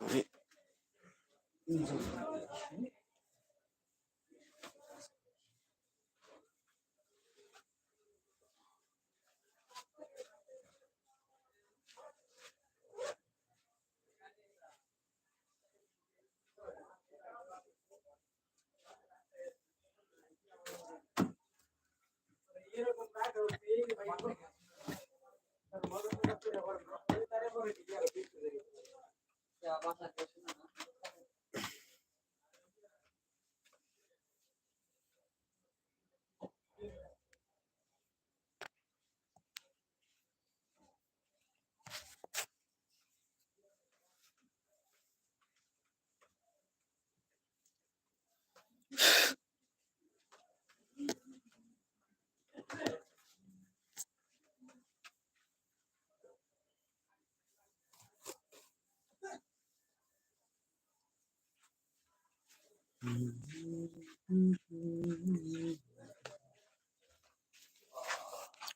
Gracias. 下巴下颌去哪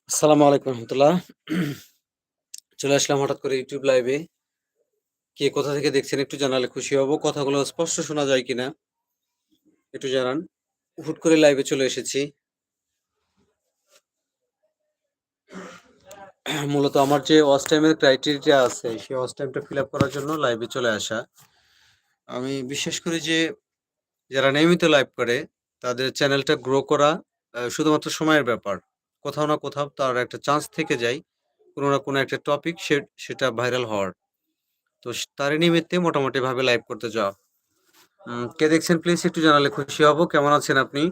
আসসালামু আলাইকুম রহমতুল্লাহ। চলে আসলাম হঠাৎ করে ইউটিউব লাইভে কে কোথা থেকে দেখছেন একটু জানালে খুশি হব। কথাগুলো স্পষ্ট শোনা যায় কিনা একটু জানান। হুট করে লাইভে চলে এসেছি। মূলত আমার যে ওয়াচ টাইমের ক্রাইটেরিয়া আছে, সেই ওয়াচ টাইমটা ফিল আপ করার জন্য লাইভে চলে আসা। আমি বিশ্বাস করি যে যারা নিয়মিত লাইভ করে, তাদের চ্যানেলটা গ্রো করা শুধুমাত্র সময়ের ব্যাপার। কোথাও না কোথাও তার একটা চান্স থেকে যায়, কোনো না কোনো একটা টপিক সে, সেটা ভাইরাল হওয়ার। তো তারই নিমিত্তে মোটামুটিভাবে লাইভ করতে যাওয়া কে দেখছেন প্লিজ একটু জানালে খুশি হব। কেমন আছেন আপনি?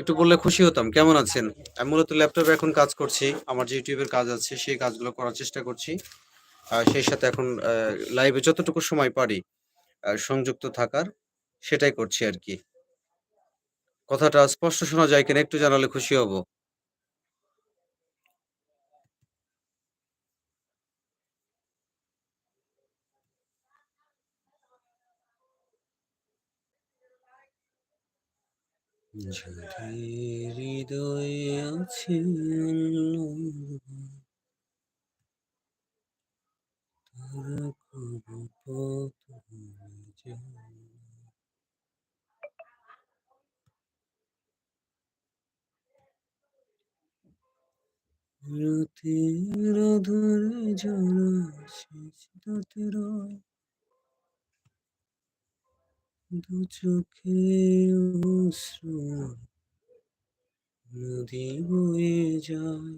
একটু বললে খুশি হতাম। কেমন আছেন? আমি মূলত ল্যাপটপে এখন কাজ করছি। আমার যে ইউটিউবের কাজ আছে, সেই কাজগুলো করার চেষ্টা করছি। আর সেই সাথে এখন লাইভে যতটুকু সময় পারি সংযুক্ত থাকার। সেটাই করছি আর কি কথাটা স্পষ্ট শোনা যায় কিনা একটু জানালে খুশি হব। যদি হৃদয়ে আছে দু চোখে অশ্রু নদী বয়ে যায়।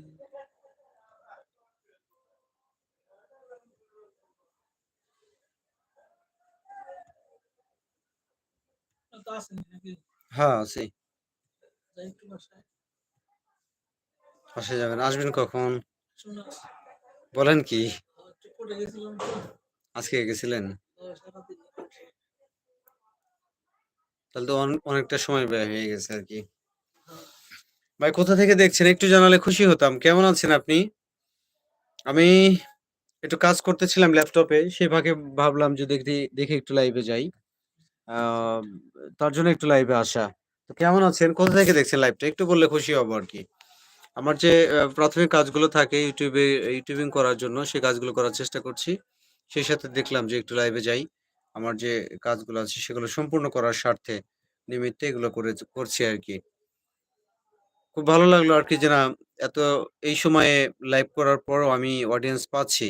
হ্যাঁ আছি। পাশে যাবেন আসবেন কখন? বলেন কি? আজকে গেছিলেন? তাহলে তো অনেকটা সময় ব্যয় হয়ে গেছে আর কি। ভাই, কোথা থেকে দেখছেন? একটু জানালে খুশি হতাম। কেমন আছেন আপনি? আমি একটু কাজ করতেছিলাম ল্যাপটপে সেই ফাঁকে ভাবলাম যে দেখি, দেখে একটু লাইভে যাই। তার জন্য একটু লাইভে আসা। তো কেমন আছেন? কোথা থেকে দেখছেন লাইভটা একটু বললে খুশি হব আর কি। আমার যে প্রাথমিক কাজগুলো থাকে ইউটিউবে, ইউটিউবিং করার জন্য সেই কাজগুলো করার চেষ্টা করছি। সেই সাথে দেখলাম যে একটু লাইভে যাই। আমার যে কাজগুলো আছে সেগুলো সম্পূর্ণ করার স্বার্থে নিমিত্তে এগুলো করে করছি আর কি খুব ভালো লাগল আর কি যে না, এত এই সময়ে লাইভ করার পরও আমি অডিয়েন্স পাচ্ছি।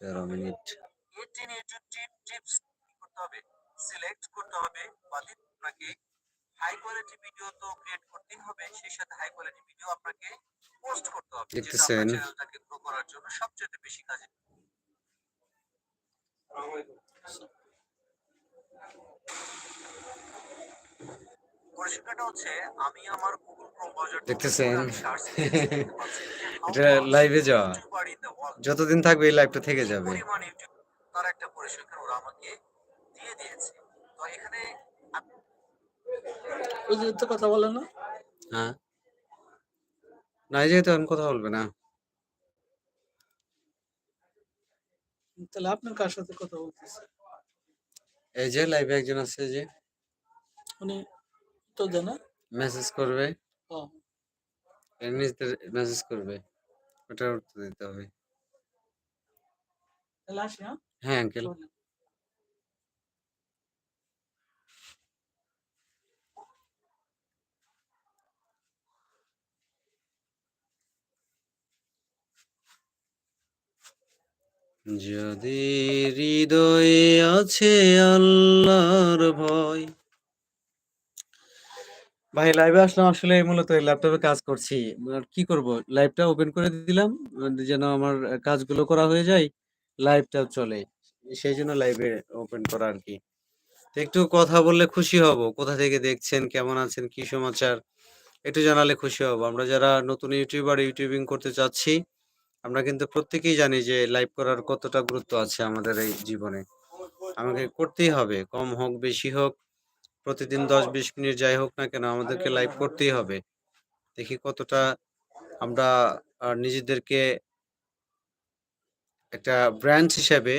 তেরো মিনিট। ভিডিও যেটা দেখতেছেন? আপনার চ্যানেলটাকে গ্রো করার জন্য সবচেয়ে বেশি কাজে পরিসংখ্যানটা হচ্ছে আমি আমার গুগল ক্রোম ব্রাউজার দেখতেছেন? এটা লাইভে যাওয়া। যতদিন থাকবে এই লাইভটা থেকে যাবে। তার একটা পরিসংখ্যান ওরা আমাকে দিয়ে দিয়েছে। তো এখানে ওই কথা বলে না? হ্যাঁ। না এই যেহেতু এখন কথা বলবে না। তাহলে আপনার কার সাথে কথা বলতেছে? এই যে লাইভে একজন আছে যে। উনি তো দেয় না? মেসেজ করবে। এমনিতে মেসেজ করবে। ওটার উত্তর দিতে হবে। তাহলে আসি হ্যাঁ? হ্যাঁ আঙ্কেল যদি হৃদয়ে আছে আল্লাহর ভয়। ভাই লাইভে আসলাম আসলে মূলত ল্যাপটপে কাজ করছি। আর কি করব? লাইভটা ওপেন করে দিলাম যেন আমার কাজগুলো করা হয়ে যায় লাইভটাও চলে। সেই জন্য লাইভে ওপেন করা আর কি। একটু কথা বললে খুশি হব। কোথা থেকে দেখছেন, কেমন আছেন, কি সমাচার? একটু জানালে খুশি হব। আমরা যারা নতুন ইউটিউবার ইউটিউবিং করতে চাচ্ছি আমরা কিন্তু প্রত্যেকেই জানি যে লাইভ করার কতটা গুরুত্ব আছে আমাদের এই জীবনে। আমাকে করতেই হবে, কম হোক, বেশি হোক, প্রতিদিন দশ বিশ মিনিট যাই হোক না কেন, আমাদেরকে লাইভ করতেই হবে। দেখি কতটা আমরা নিজেদেরকে একটা ব্র্যান্ড হিসেবে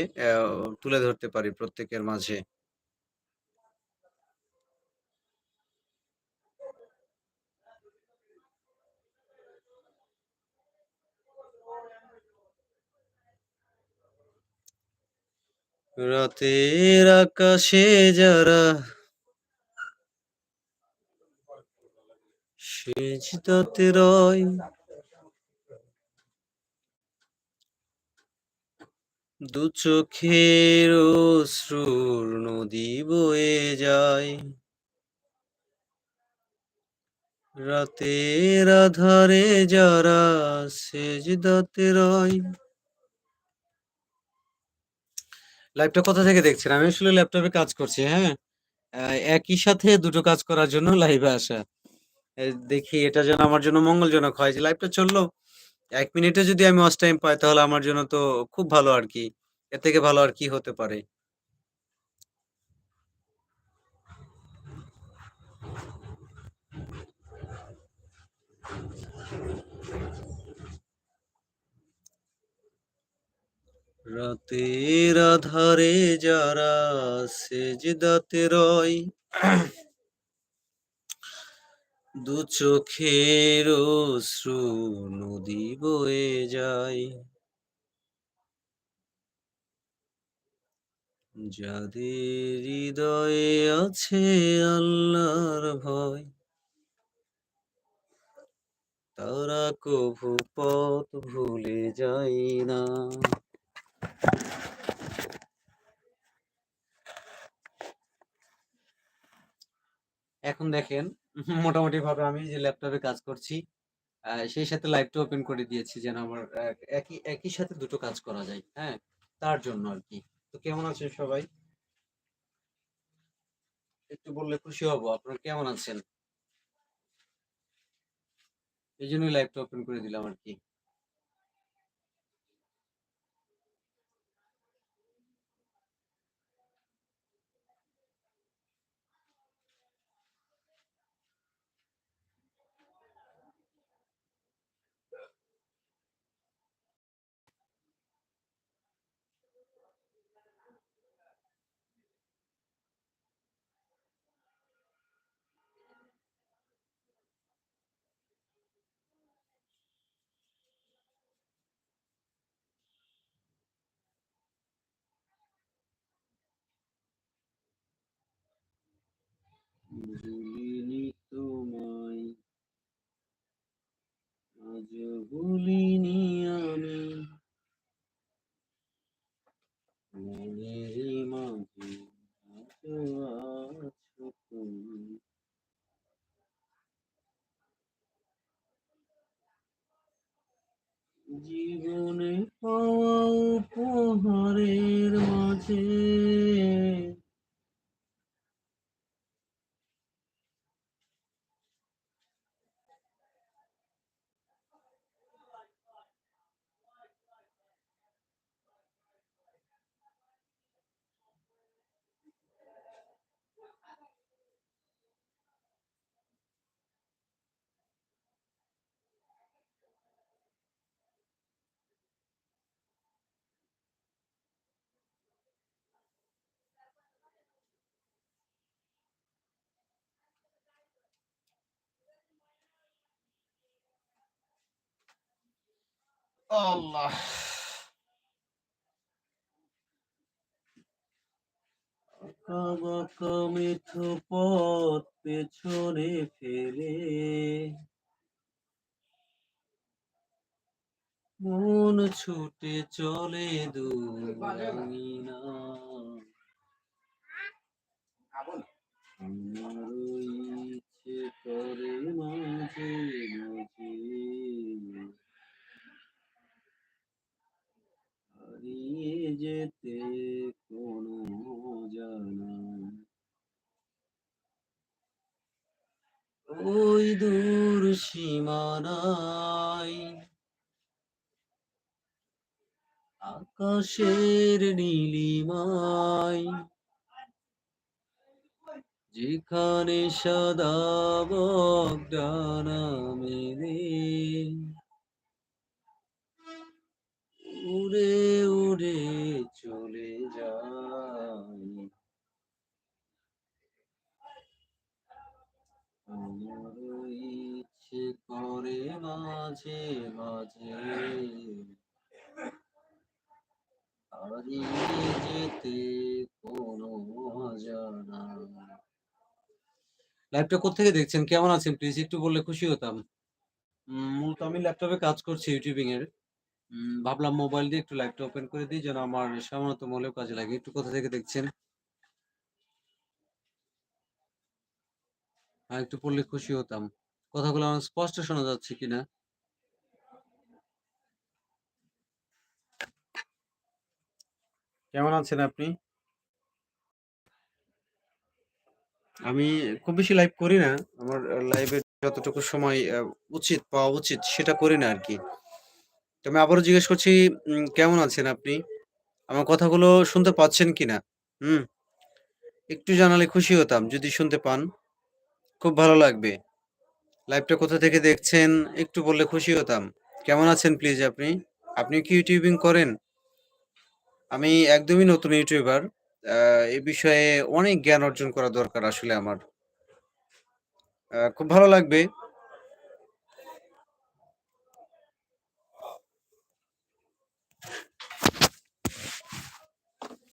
তুলে ধরতে পারি প্রত্যেকের মাঝে। রাতের আকাশে যারা সেজদাতে রয়। দু চোখের অশ্রুর নদী বয়ে যায়। রাতের আধারে যারা সেজদাতে রয়। লাইভটা কোথা থেকে দেখছেন? আমি আসলে ল্যাপটপে কাজ করছি হ্যাঁ? একই সাথে দুটো কাজ করার জন্য লাইভে আসা। দেখি, এটা যেন আমার জন্য মঙ্গলজনক হয়। যে লাইভটা চলল, এক মিনিটে যদি আমি ওয়াচ টাইম পাই, তাহলে আমার জন্য তো খুব ভালো আর কি। এর থেকে ভালো আর কি হতে পারে? রাতের আধারে যারা সেজদাতে রয়। দু চোখের অশ্রু নদী বয়ে যায়। যাদের হৃদয়ে আছে আল্লাহর ভয়, তারা কভু পথ ভুলে যায় না। এখন দেখেন মোটামুটি ভাবে আমি যে ল্যাপটপে কাজ করছি সেই সাথে লাইভটা ওপেন করে দিয়েছি যেন আমার একই একই সাথে দুটো কাজ করা যায় হ্যাঁ? তার জন্য আর কি তো কেমন আছেন সবাই? একটু বললে খুশি হব, আপনারা কেমন আছেন? এই জন্যই লাইভটা ওপেন করে দিলাম আর কি ভুলিনি তোমায়। আজ ভুলিনি আমি। মনের মাঝে আজও আছো তুমি জীবনে পাওয়া উপহারের মাঝে আল্লাহ। আঁকা বাঁকা মেঠো পথ পেছনে ফেলে। মন ছুটে চলে দুরাঙিনা আমার ইচ্ছে করে মাঝে মাঝে হারিয়ে যেতে কোনো জানা ওই দূর সীমানায় আকাশের নীলিমায়। যেখানে সাদা বকডানা মেলে। উড়ে উড়ে চলে যায়। আমার ইচ্ছে করে মাঝে মাঝে হারিয়ে যেতে কোথেকে দেখছেন? কেমন আছেন? প্লিজ একটু বললে খুশি হতাম। মূলত আমি ল্যাপটপে কাজ করছি ইউটিউবিং এর ভাবলাম মোবাইল দিয়ে একটু লাইভটা ওপেন করে দিই, যেন আমার সামান্যতম হলেও কাজে লাগে। একটু কোথা থেকে দেখছেন? হ্যাঁ একটু পড়লে খুশি হতাম। কথাগুলো আমার স্পষ্ট শোনা যাচ্ছে কিনা? কেমন আছেন আপনি? আমি খুব বেশি লাইভ করি না। আমার লাইভে যতটুকু সময় উচিত, পাওয়া উচিত, সেটা করি না আর কি তো আমি আবারও জিজ্ঞেস করছি কেমন আছেন আপনি? আমার কথাগুলো শুনতে পাচ্ছেন কিনা? হুম? একটু জানালে খুশি হতাম, যদি শুনতে পান। খুব ভালো লাগবে। লাইভটা কোথা থেকে দেখছেন, একটু বললে খুশি হতাম। কেমন আছেন প্লিজ আপনি? আপনি কি ইউটিউবিং করেন? আমি একদমই নতুন ইউটিউবার। এ বিষয়ে অনেক জ্ঞান অর্জন করা দরকার আসলে আমার। খুব ভালো লাগবে।